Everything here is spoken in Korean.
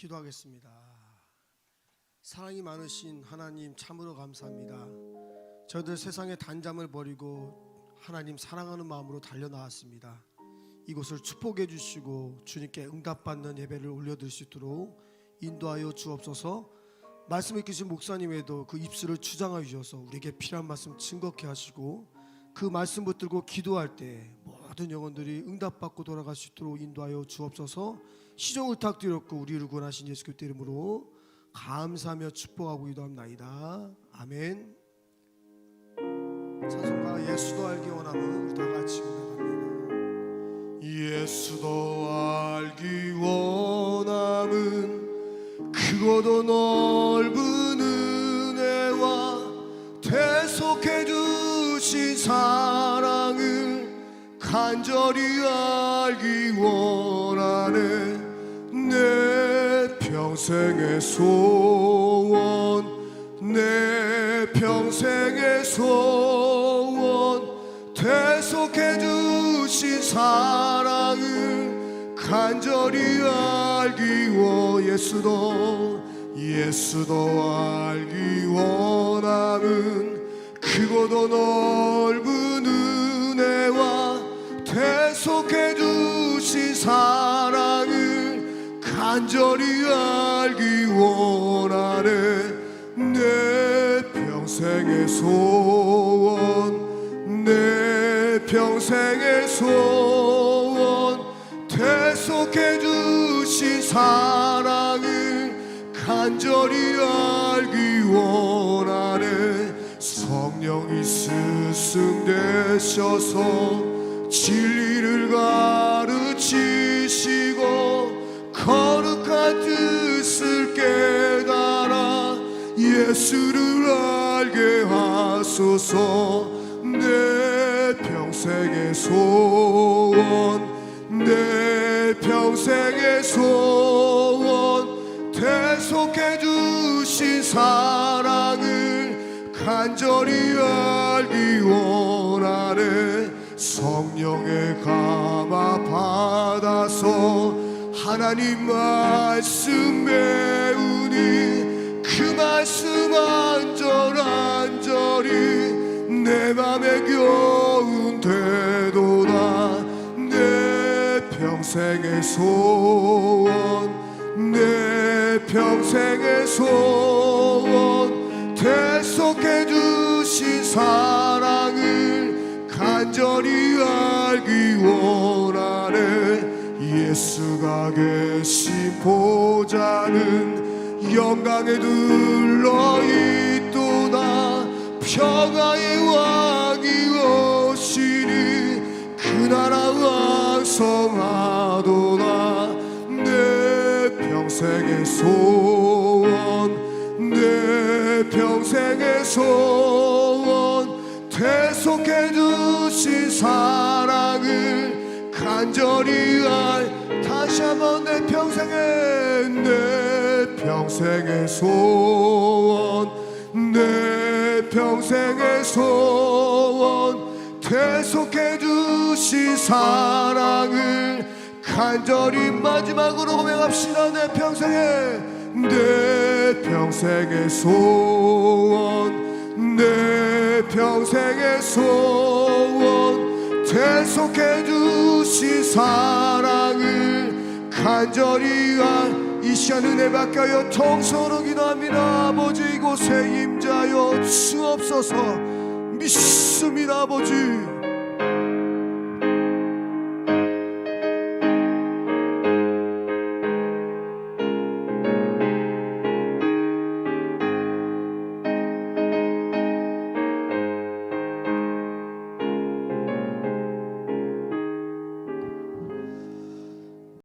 기도하겠습니다. 사랑이 많으신 하나님 참으로 감사합니다. 저들 세상의 단잠을 버리고 하나님 사랑하는 마음으로 달려 나왔습니다. 이곳을 축복해 주시고 주님께 응답받는 예배를 올려드릴 수 있도록 인도하여 주옵소서. 말씀을 주신 목사님에도 그 입술을 추장하여 주셔서 우리에게 필요한 말씀 증거케 하시고 그 말씀 붙들고 기도할 때 모든 영혼들이 응답받고 돌아갈 수 있도록 인도하여 주옵소서. 시종을 탁드렸고 우리를 구원하신 예수 그리스도 이름으로 감사하며 축복하고 기도합나이다. 아멘. 찬송가 예수도 알기 원하면 우리 다 같이 고백합니다. 예수도 알기 원함은 크고도 넓은 은혜와 대속해 주신 사랑을 간절히 알기 원하네. 내 평생의 소원 내 평생의 소원. 대속해 주신 사랑을 간절히 알기 원 예수도 예수도 알기 원함은 크고도 넓은 간절히 알기 원하네. 내 평생의 소원 내 평생의 소원. 대속해 주신 사랑을 간절히 알기 원하네. 성령이 스승 되셔서 진리를 가 예수를 알게 하소서. 내 평생의 소원 내 평생의 소원. 대속해 주신 사랑을 간절히 알기 원하네. 성령의 감화 받아서 하나님 말씀 평생의 소원 내 평생의 소원 대속해 주신 사랑을 간절히 알기 원하네. 예수가 계신 보좌는 영광에 둘러 있 소원 대속해 주신 사랑을 간절히 알 다시 한번 내 평생의 내 평생의 소원 내 평생의 소원 대속해 주신 사랑을 간절히 마지막으로 고백합시다. 내 평생의 내 평생의 소원 내 평생의 소원 대속해 주신 사랑을 간절히 알이 시간 은혜 하여 통성으로 기도합니다. 아버지 이곳에 임자여 주옵소서. 믿습니다 아버지